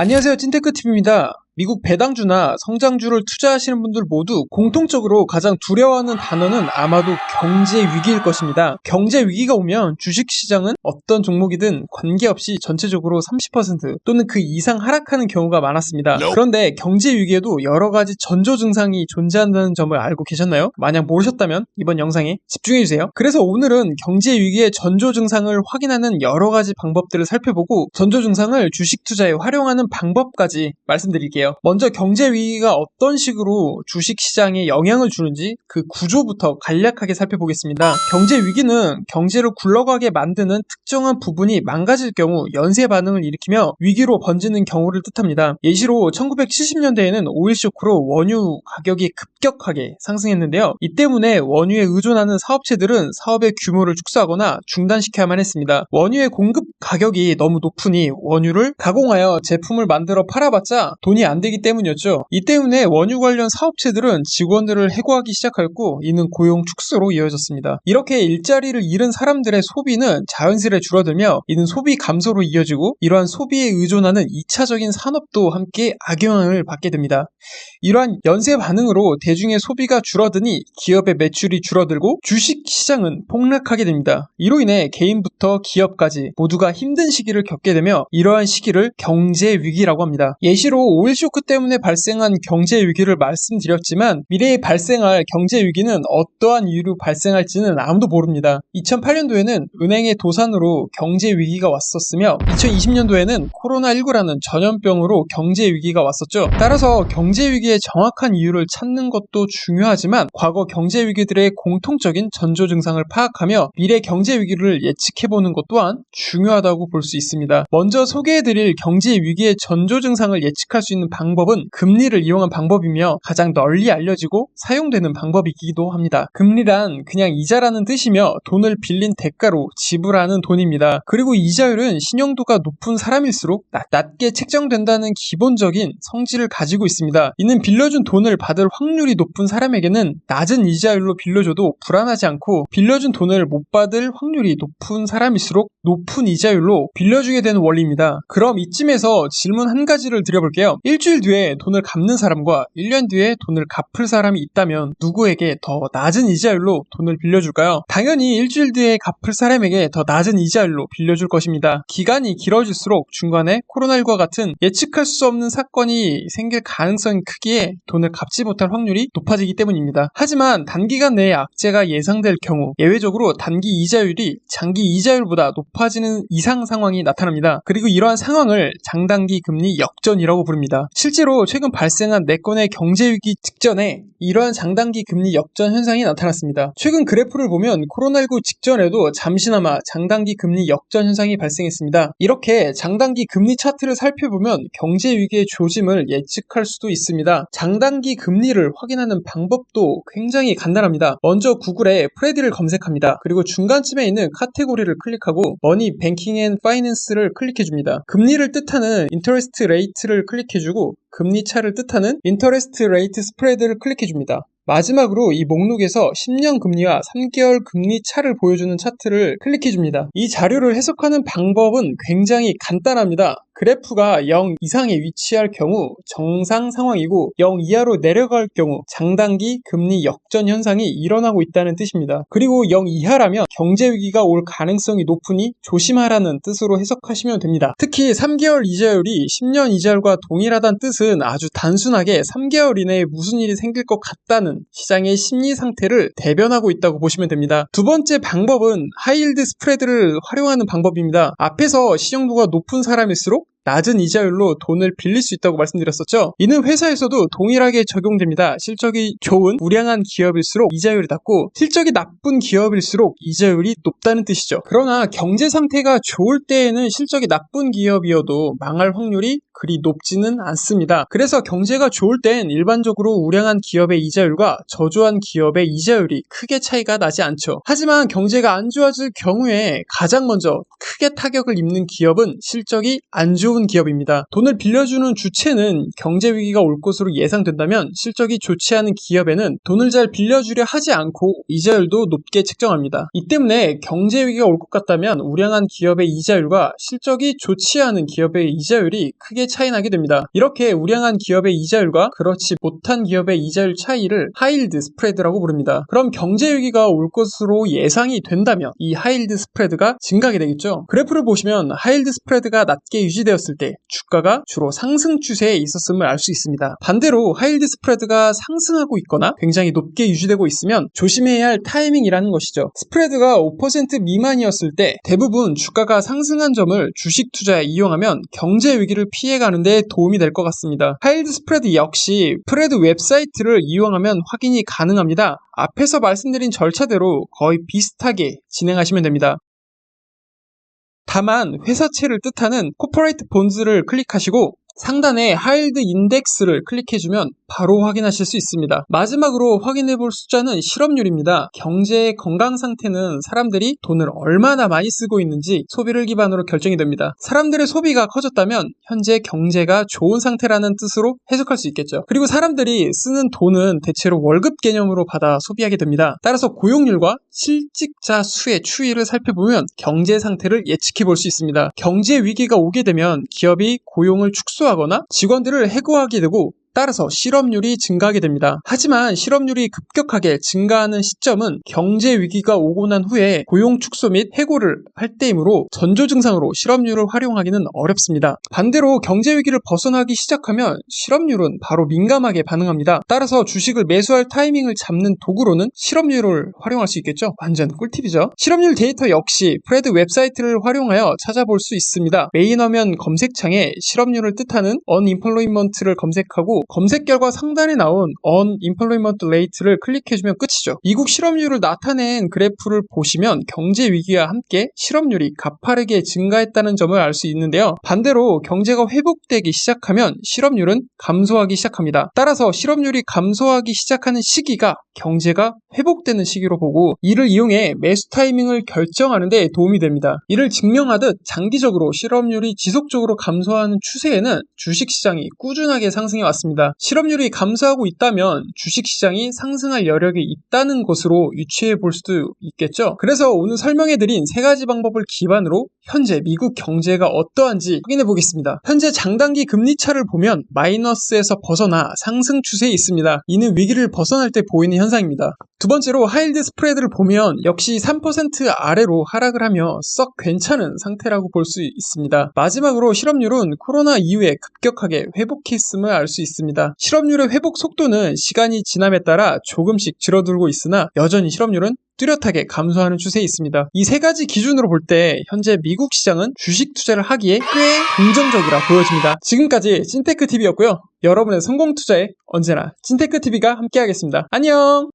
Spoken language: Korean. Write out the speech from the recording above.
안녕하세요. 찐테크TV입니다. 미국 배당주나 성장주를 투자하시는 분들 모두 공통적으로 가장 두려워하는 단어는 아마도 경제 위기일 것입니다. 경제 위기가 오면 주식 시장은 어떤 종목이든 관계없이 전체적으로 30% 또는 그 이상 하락하는 경우가 많았습니다. 그런데 경제 위기에도 여러 가지 전조 증상이 존재한다는 점을 알고 계셨나요? 만약 모르셨다면 이번 영상에 집중해 주세요. 그래서 오늘은 경제 위기의 전조 증상을 확인하는 여러 가지 방법들을 살펴보고 전조 증상을 주식 투자에 활용하는 방법까지 말씀드릴게요. 먼저 경제 위기가 어떤 식으로 주식 시장에 영향을 주는지 그 구조부터 간략하게 살펴보겠습니다. 경제 위기는 경제를 굴러가게 만드는 특정한 부분이 망가질 경우 연쇄 반응을 일으키며 위기로 번지는 경우를 뜻합니다. 예시로 1970년대에는 오일 쇼크로 원유 가격이 급격하게 상승했는데요. 이 때문에 원유에 의존하는 사업체들은 사업의 규모를 축소하거나 중단시켜야만 했습니다. 원유의 공급 가격이 너무 높으니 원유를 가공하여 제품을 만들어 팔아봤자 돈이 안 되기 때문이었죠. 이 때문에 원유 관련 사업체들은 직원들을 해고하기 시작하였고 이는 고용 축소로 이어졌습니다. 이렇게 일자리를 잃은 사람들의 소비는 자연스레 줄어들며 이는 소비 감소로 이어지고 이러한 소비에 의존하는 2차적인 산업도 함께 악영향을 받게 됩니다. 이러한 연쇄 반응으로 대중의 소비가 줄어드니 기업의 매출이 줄어들고 주식 시장은 폭락하게 됩니다. 이로 인해 개인부터 기업까지 모두가 힘든 시기를 겪게 되며 이러한 시기를 경제 위기라고 합니다. 예시로 오일 쇼크 때문에 발생한 경제 위기를 말씀드렸지만 미래에 발생할 경제 위기는 어떠한 이유로 발생할지는 아무도 모릅니다. 2008년도에는 은행의 도산으로 경제 위기가 왔었으며 2020년도에는 코로나19라는 전염병으로 경제 위기가 왔었죠. 따라서 경제 위기의 정확한 이유를 찾는 것도 중요하지만 과거 경제 위기들의 공통적인 전조 증상을 파악하며 미래 경제 위기를 예측해보는 것 또한 중요하다고 볼 수 있습니다. 먼저 소개해드릴 경제 위기의 전조 증상을 예측할 수 있는 방법은 금리를 이용한 방법이며 가장 널리 알려지고 사용되는 방법이기도 합니다. 금리란 그냥 이자라는 뜻이며 돈을 빌린 대가로 지불하는 돈입니다. 그리고 이자율은 신용도가 높은 사람일수록 낮게 책정된다는 기본적인 성질을 가지고 있습니다. 이는 빌려준 돈을 받을 확률이 높은 사람에게는 낮은 이자율로 빌려줘도 불안하지 않고 빌려준 돈을 못 받을 확률이 높은 사람일수록 높은 이자율로 빌려주게 되는 원리입니다. 그럼 이쯤에서 질문 한 가지를 드려볼게요. 일주일 뒤에 돈을 갚는 사람과 1년 뒤에 돈을 갚을 사람이 있다면 누구에게 더 낮은 이자율로 돈을 빌려줄까요? 당연히 일주일 뒤에 갚을 사람에게 더 낮은 이자율로 빌려줄 것입니다. 기간이 길어질수록 중간에 코로나19와 같은 예측할 수 없는 사건이 생길 가능성이 크기에 돈을 갚지 못할 확률이 높아지기 때문입니다. 하지만 단기간 내에 악재가 예상될 경우 예외적으로 단기 이자율이 장기 이자율보다 높아지는 이상 상황이 나타납니다. 그리고 이러한 상황을 장단기 금리 역전이라고 부릅니다. 실제로 최근 발생한 4건의 경제위기 직전에 이러한 장단기 금리 역전 현상이 나타났습니다. 최근 그래프를 보면 코로나19 직전에도 잠시나마 장단기 금리 역전 현상이 발생했습니다. 이렇게 장단기 금리 차트를 살펴보면 경제위기의 조짐을 예측할 수도 있습니다. 장단기 금리를 확인하는 방법도 굉장히 간단합니다. 먼저 구글에 프레디를 검색합니다. 그리고 중간쯤에 있는 카테고리를 클릭하고 머니, 뱅킹 앤 파이낸스를 클릭해줍니다. 금리를 뜻하는 인터레스트 레이트를 클릭해주 고 금리 차를 뜻하는 인터레스트 레이트 스프레드를 클릭해 줍니다. 마지막으로 이 목록에서 10년 금리와 3개월 금리 차를 보여주는 차트를 클릭해 줍니다. 이 자료를 해석하는 방법은 굉장히 간단합니다. 그래프가 0 이상에 위치할 경우 정상 상황이고 0 이하로 내려갈 경우 장단기 금리 역전 현상이 일어나고 있다는 뜻입니다. 그리고 0 이하라면 경제 위기가 올 가능성이 높으니 조심하라는 뜻으로 해석하시면 됩니다. 특히 3개월 이자율이 10년 이자율과 동일하다는 뜻은 아주 단순하게 3개월 이내에 무슨 일이 생길 것 같다는 시장의 심리 상태를 대변하고 있다고 보시면 됩니다. 두 번째 방법은 하이힐드 스프레드를 활용하는 방법입니다. 앞에서 시정도가 높은 사람일수록 낮은 이자율로 돈을 빌릴 수 있다고 말씀드렸었죠. 이는 회사에서도 동일하게 적용됩니다. 실적이 좋은 우량한 기업일수록 이자율이 낮고 실적이 나쁜 기업일수록 이자율이 높다는 뜻이죠. 그러나 경제 상태가 좋을 때에는 실적이 나쁜 기업이어도 망할 확률이 그리 높지는 않습니다. 그래서 경제가 좋을 땐 일반적으로 우량한 기업의 이자율과 저조한 기업의 이자율이 크게 차이가 나지 않죠. 하지만 경제가 안 좋아질 경우에 가장 먼저 크게 타격을 입는 기업은 실적이 안 좋은 어려운 기업입니다. 돈을 빌려주는 주체는 경제 위기가 올 것으로 예상된다면 실적이 좋지 않은 기업에는 돈을 잘 빌려주려 하지 않고 이자율도 높게 책정합니다. 이 때문에 경제 위기가 올 것 같다면 우량한 기업의 이자율과 실적이 좋지 않은 기업의 이자율이 크게 차이 나게 됩니다. 이렇게 우량한 기업의 이자율과 그렇지 못한 기업의 이자율 차이를 하일드 스프레드라고 부릅니다. 그럼 경제 위기가 올 것으로 예상이 된다면 이 하일드 스프레드가 증가하게 되겠죠. 그래프를 보시면 하일드 스프레드가 낮게 유지되었을 때 주가가 주로 상승 추세에 있었음을 알 수 있습니다. 반대로 하일드 스프레드가 상승하고 있거나 굉장히 높게 유지되고 있으면 조심해야 할 타이밍이라는 것이죠. 스프레드가 5% 미만이었을 때 대부분 주가가 상승한 점을 주식 투자에 이용하면 경제 위기를 피해가는 데 도움이 될 것 같습니다. 하일드 스프레드 역시 프레드 웹사이트를 이용하면 확인이 가능합니다. 앞에서 말씀드린 절차대로 거의 비슷하게 진행하시면 됩니다. 다만 회사채를 뜻하는 코퍼레이트 본즈를 클릭하시고 상단에 하일드 인덱스를 클릭해주면 바로 확인하실 수 있습니다. 마지막으로 확인해 볼 숫자는 실업률입니다. 경제의 건강 상태는 사람들이 돈을 얼마나 많이 쓰고 있는지 소비를 기반으로 결정이 됩니다. 사람들의 소비가 커졌다면 현재 경제가 좋은 상태라는 뜻으로 해석할 수 있겠죠. 그리고 사람들이 쓰는 돈은 대체로 월급 개념으로 받아 소비하게 됩니다. 따라서 고용률과 실직자 수의 추이를 살펴보면 경제 상태를 예측해 볼 수 있습니다. 경제 위기가 오게 되면 기업이 고용을 축소 하거나 직원들을 해고하게 되고 따라서 실업률이 증가하게 됩니다. 하지만 실업률이 급격하게 증가하는 시점은 경제 위기가 오고 난 후에 고용 축소 및 해고를 할 때이므로 전조 증상으로 실업률을 활용하기는 어렵습니다. 반대로 경제 위기를 벗어나기 시작하면 실업률은 바로 민감하게 반응합니다. 따라서 주식을 매수할 타이밍을 잡는 도구로는 실업률을 활용할 수 있겠죠. 완전 꿀팁이죠. 실업률 데이터 역시 프레드 웹사이트를 활용하여 찾아볼 수 있습니다. 메인 화면 검색창에 실업률을 뜻하는 unemployment를 검색하고 검색 결과 상단에 나온 unemployment rate를 클릭해주면 끝이죠. 미국 실업률을 나타낸 그래프를 보시면 경제 위기와 함께 실업률이 가파르게 증가했다는 점을 알 수 있는데요. 반대로 경제가 회복되기 시작하면 실업률은 감소하기 시작합니다. 따라서 실업률이 감소하기 시작하는 시기가 경제가 회복되는 시기로 보고 이를 이용해 매수 타이밍을 결정하는 데 도움이 됩니다. 이를 증명하듯 장기적으로 실업률이 지속적으로 감소하는 추세에는 주식시장이 꾸준하게 상승해 왔 습니다. 실업률이 감소하고 있다면 주식시장이 상승할 여력이 있다는 것으로 유추해 볼 수도 있겠죠. 그래서 오늘 설명해드린 세 가지 방법을 기반으로 현재 미국 경제가 어떠한지 확인해 보겠습니다. 현재 장단기 금리 차를 보면 마이너스에서 벗어나 상승 추세에 있습니다. 이는 위기를 벗어날 때 보이는 현상입니다. 두 번째로 하일드 스프레드를 보면 역시 3% 아래로 하락을 하며 썩 괜찮은 상태라고 볼 수 있습니다. 마지막으로 실업률은 코로나 이후에 급격하게 회복했음을 알 수 있습니다. 실업률의 회복 속도는 시간이 지남에 따라 조금씩 줄어들고 있으나 여전히 실업률은 뚜렷하게 감소하는 추세에 있습니다. 이 세 가지 기준으로 볼 때 현재 미국 시장은 주식 투자를 하기에 꽤 긍정적이라 보여집니다. 지금까지 찐테크TV였고요. 여러분의 성공 투자에 언제나 찐테크TV가 함께하겠습니다. 안녕!